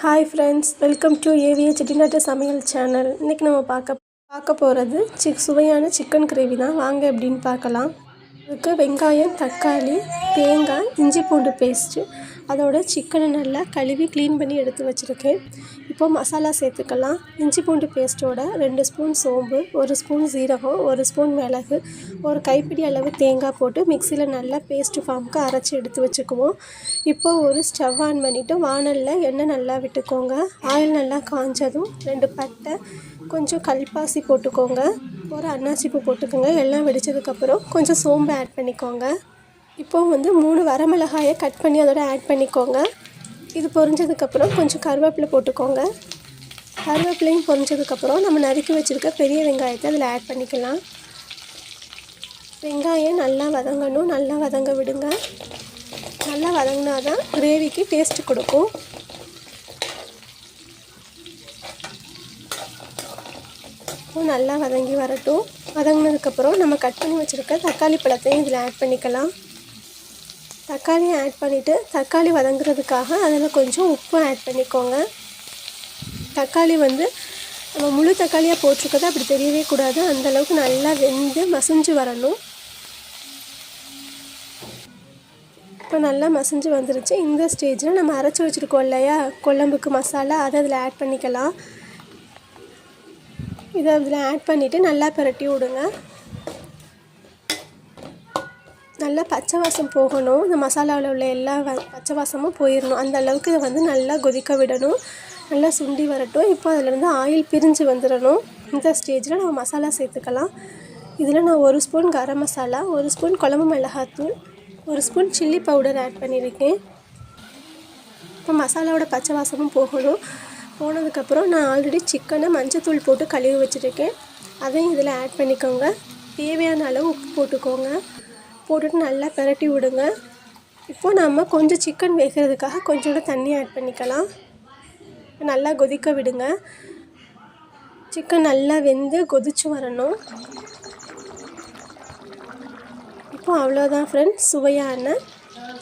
Hi friends welcome to AVA செட்டிநாட்டு சமையல் channel இன்றைக்கி நம்ம பார்க்க பார்க்க போகிறது சிக் சுவையான சிக்கன் கிரேவி தான். வாங்க எப்படின்னு பார்க்கலாம். அதுக்கு வெங்காயம் தக்காளி தேங்காய் இஞ்சி பூண்டு பேஸ்ட்டு அதோட சிக்கனை நல்லா கழுவி க்ளீன் பண்ணி எடுத்து வச்சுருக்கேன். இப்போ மசாலா சேர்த்துக்கலாம். இஞ்சி பூண்டு பேஸ்ட்டோட ரெண்டு ஸ்பூன் சோம்பு ஒரு ஸ்பூன் சீரகம் ஒரு ஸ்பூன் மிளகு ஒரு கைப்பிடி அளவு தேங்காய் போட்டு மிக்சியில் நல்லா பேஸ்ட்டு ஃபார்முக்கு அரைச்சி எடுத்து வச்சுக்குவோம். இப்போ ஒரு ஸ்டவ் ஆன் பண்ணிவிட்டு வானலில் எண்ணெய் நல்லா விட்டுக்கோங்க. ஆயில் நல்லா காஞ்சதும் ரெண்டு பட்டை கொஞ்சம் கல்பாசி போட்டுக்கோங்க. ஒரு அன்னாசிப்பூ போட்டுக்கோங்க. எல்லாம் வெடித்ததுக்கப்புறம் கொஞ்சம் சோம்பு ஆட் பண்ணிக்கோங்க. இப்போது வந்து மூணு வரமிளகாயை கட் பண்ணி அதோட ஆட் பண்ணிக்கோங்க. இது பொரிஞ்சதுக்கப்புறம் கொஞ்சம் கருவேப்பிலை போட்டுக்கோங்க. கருவேப்பிலையும் பொரிஞ்சதுக்கப்புறம் நம்ம நறுக்கி வச்சுருக்க பெரிய வெங்காயத்தை அதில் ஆட் பண்ணிக்கலாம். வெங்காயம் நல்லா வதங்கணும் நல்லா வதங்க விடுங்க. நல்லா வதங்கினா தான் கிரேவிக்கு டேஸ்ட்டு கொடுக்கும் நல்லா வதங்கி வரட்டும். வதங்கினதுக்கப்புறம் நம்ம கட் பண்ணி வச்சுருக்க தக்காளி பழத்தையும் இதில் ஆட் பண்ணிக்கலாம். தக்காளியை ஆட் பண்ணிவிட்டு தக்காளி வதங்குறதுக்காக அதில் கொஞ்சம் உப்பு ஆட் பண்ணிக்கோங்க. தக்காளி வந்து நம்ம முழு தக்காளியாக போட்டிருக்கதை அப்படி தெரியவே கூடாது. அந்தளவுக்கு நல்லா வெந்து மசிஞ்சு வரணும். இப்போ நல்லா மசிஞ்சு வந்துருச்சு. இந்த ஸ்டேஜில் நம்ம அரைச்சி வச்சுருக்கோம் இல்லையா? கொழம்புக்கு மசாலா அதை அதில் ஆட் பண்ணிக்கலாம். இதை அதில் ஆட் பண்ணிவிட்டு நல்லா பரட்டி விடுங்க. நல்லா பச்சை வாசம் போகணும். இந்த மசாலாவில் உள்ள எல்லா வ பச்சை வாசமும் போயிடணும் அந்த அளவுக்கு இதை வந்து நல்லா கொதிக்க விடணும். நல்லா சுண்டி வரட்டும். இப்போ அதிலேருந்து ஆயில் பிரிஞ்சு வந்துடணும் இந்த ஸ்டேஜில் நம்ம மசாலா சேர்த்துக்கலாம். இதில் நான் ஒரு ஸ்பூன் கரம் மசாலா ஒரு ஸ்பூன் குழம்பு மிளகாத்தூள் ஒரு ஸ்பூன் சில்லி பவுடர் ஆட் பண்ணியிருக்கேன். இப்போ மசாலாவோட பச்சை வாசமும் போகணும். போனதுக்கப்புறம் நான் ஆல்ரெடி சிக்கனை மஞ்சத்தூள் போட்டு கழுவி வச்சுருக்கேன். அதையும் இதில் ஆட் பண்ணிக்கோங்க. தேவையான அளவு உப்பு போட்டுக்கோங்க. போட்டுட்டு நல்லா பிரட்டி விடுங்க. இப்போது நம்ம கொஞ்சம் சிக்கன் வேகிறதுக்காக கொஞ்சோண்டு தண்ணி ஆட் பண்ணிக்கலாம். நல்லா கொதிக்க விடுங்க. சிக்கன் நல்லா வெந்து கொதித்து வரணும். இப்போது அவ்வளோதான் ஃப்ரெண்ட்ஸ் சுவையான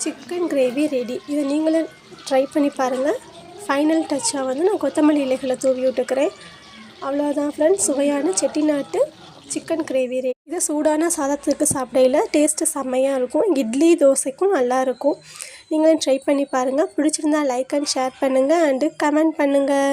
சிக்கன் கிரேவி ரெடி இதை நீங்களும் ட்ரை பண்ணி பாருங்கள் ஃபைனல் டச்சாக வந்து நான் கொத்தமல்லி இலைகளை தூவி விட்டுக்கிறேன். அவ்வளோதான் ஃப்ரெண்ட்ஸ் சுவையான செட்டிநாட்டு சிக்கன் கிரேவி இது சூடான சாதத்துக்கு சாப்பிடையில டேஸ்ட்டு செம்மையாக இருக்கும். இட்லி தோசைக்கும் நல்லாயிருக்கும் நீங்களும் ட்ரை பண்ணி பாருங்கள் பிடிச்சிருந்தா லைக் அண்ட் ஷேர் பண்ணுங்கள் அண்டு கமெண்ட் பண்ணுங்கள்